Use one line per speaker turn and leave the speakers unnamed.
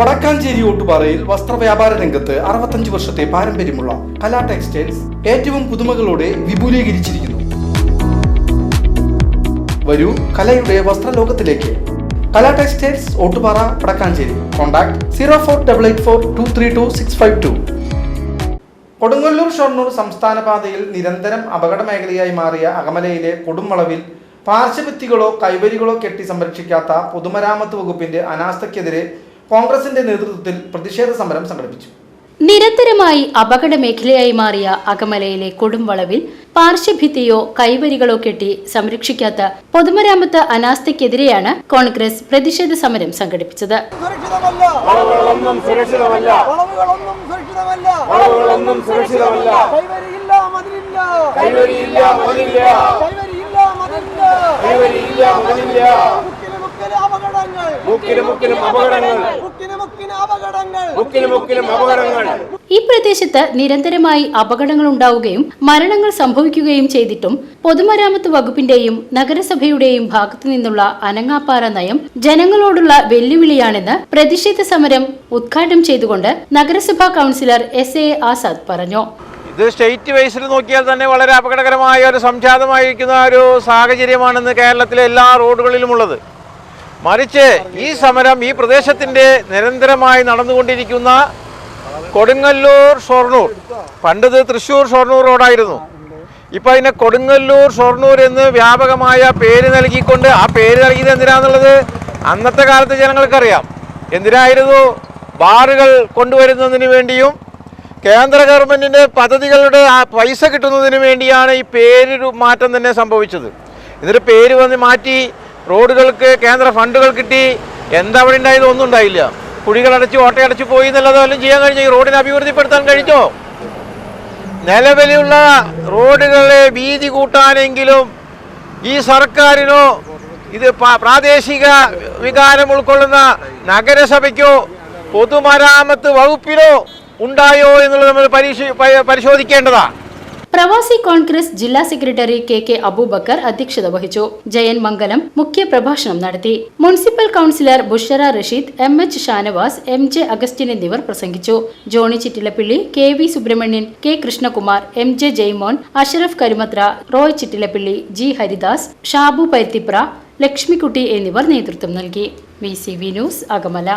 വടക്കാഞ്ചേരി ഓട്ടുപാറയിൽ വസ്ത്രവ്യാപാര രംഗത്ത് അറുപത്തഞ്ച് വർഷത്തെ പാരമ്പര്യമുള്ള കലാ ടെക്സ്റ്റൈൽസ് ഏറ്റവും പുതുമകളോടെ വിപുലീകരിച്ചിരിക്കുന്നു. വരൂ കലയുടെ വസ്ത്രലോകത്തിലേക്ക്. Kala textiles Ottupara Vadakkanchery. Contact zero four double eight four two three two six five two. Kodungallur Shoranur സംസ്ഥാന പാതയിൽ നിരന്തരം അപകട മേഖലയായി മാറിയ അകമലയിലെ കൊടുംവളവിൽ പാർശ്വഭിത്തികളോ കൈവരികളോ കെട്ടി സംരക്ഷിക്കാത്ത പൊതുമരാമത്ത് വകുപ്പിന്റെ അനാസ്ഥയ്ക്കെതിരെ കോൺഗ്രസിന്റെ നേതൃത്വത്തിൽ പ്രതിഷേധ സമരം സംഘടിപ്പിച്ചു.
നിരന്തരമായി അപകട മേഖലയായി മാറിയ അകമലയിലെ കൊടുംവളവിൽ പാർശ്വഭിത്തിയോ കൈവരികളോ കെട്ടി സംരക്ഷിക്കാത്ത പൊതുമരാമത്ത് അനാസ്ഥയ്ക്കെതിരെയാണ് കോൺഗ്രസ് പ്രതിഷേധ സമരം സംഘടിപ്പിച്ചത്.
കൈവരിയില്ല മതിലില്ല.
ഈ പ്രദേശത്ത് നിരന്തരമായി അപകടങ്ങൾ ഉണ്ടാവുകയും മരണങ്ങൾ സംഭവിക്കുകയും ചെയ്തിട്ടും പൊതുമരാമത്ത് വകുപ്പിന്റെയും നഗരസഭയുടെയും ഭാഗത്തു നിന്നുള്ള അനങ്ങാപ്പാറ നയം ജനങ്ങളോടുള്ള വെല്ലുവിളിയാണെന്ന് പ്രതിഷേധ സമരം ഉദ്ഘാടനം ചെയ്തുകൊണ്ട് നഗരസഭാ കൗൺസിലർ എസ് എ ആസാദ് പറഞ്ഞു.
ഇത് സ്റ്റേറ്റ് വൈസിൽ നോക്കിയാൽ തന്നെ വളരെ അപകടകരമായ ഒരു സംജാതമായിരിക്കുന്ന ഒരു സാഹചര്യമാണെന്ന് കേരളത്തിലെ എല്ലാ റോഡുകളിലുമുള്ളത്. മറിച്ച് ഈ സമരം ഈ പ്രദേശത്തിന്റെ നിരന്തരമായി നടന്നുകൊണ്ടിരിക്കുന്ന കൊടുങ്ങല്ലൂർ ഷൊർണൂർ. പണ്ടത് തൃശ്ശൂർ ഷൊർണൂർ റോഡായിരുന്നു. ഇപ്പം അതിനെ കൊടുങ്ങല്ലൂർ ഷൊർണൂർ എന്ന് വ്യാപകമായ പേര് നൽകിക്കൊണ്ട് ആ പേര് നൽകിയത് എന്തിനാന്നുള്ളത് അന്നത്തെ കാലത്ത് ജനങ്ങൾക്കറിയാം. എന്തിനായിരുന്നു ബാറുകൾ കൊണ്ടുവരുന്നതിന് വേണ്ടിയും കേന്ദ്ര ഗവൺമെന്റിന്റെ പദ്ധതികളുടെ ആ പൈസ കിട്ടുന്നതിന് വേണ്ടിയാണ് ഈ പേര് മാറ്റം തന്നെ സംഭവിച്ചത്. എന്നിട്ട് പേര് വന്ന് മാറ്റി റോഡുകൾക്ക് കേന്ദ്ര ഫണ്ടുകൾ കിട്ടി. എന്താ അവിടെ ഉണ്ടായത് ഒന്നും ഉണ്ടായില്ല. കുഴികളടച്ച് ഓട്ടയടച്ച് പോയി എന്നുള്ളത് ചെയ്യാൻ കഴിഞ്ഞോ. ഈ റോഡിനെ അഭിവൃദ്ധിപ്പെടുത്താൻ കഴിഞ്ഞോ? നിലവിലുള്ള റോഡുകളെ വീതി കൂട്ടാനെങ്കിലും ഈ സർക്കാരിനോ ഇത് പ്രാദേശിക വികാരം ഉൾക്കൊള്ളുന്ന നഗരസഭയ്ക്കോ പൊതുമരാമത്ത് വകുപ്പിനോ ഉണ്ടായോ എന്നുള്ളത് നമ്മൾ പരീക്ഷ പരിശോധിക്കേണ്ടതാണ്.
പ്രവാസി കോൺഗ്രസ് ജില്ലാ സെക്രട്ടറി കെ കെ അബൂബക്കർ അധ്യക്ഷത വഹിച്ചു. ജയൻ മംഗലം മുഖ്യ പ്രഭാഷണം നടത്തി. Municipal councillor Bushara Rasheed M H Shanavas M J Augustine എന്നിവർ പ്രസംഗിച്ചു. Johnny Chittilappilly K V Subramanian K Krishnakumar M J Jaimon Ashraf Karumathra Roy Chittilappilly G Haridas Shabu Parithipra Lakshmikutty എന്നിവർ നേതൃത്വം നൽകി. V C V news Akamala.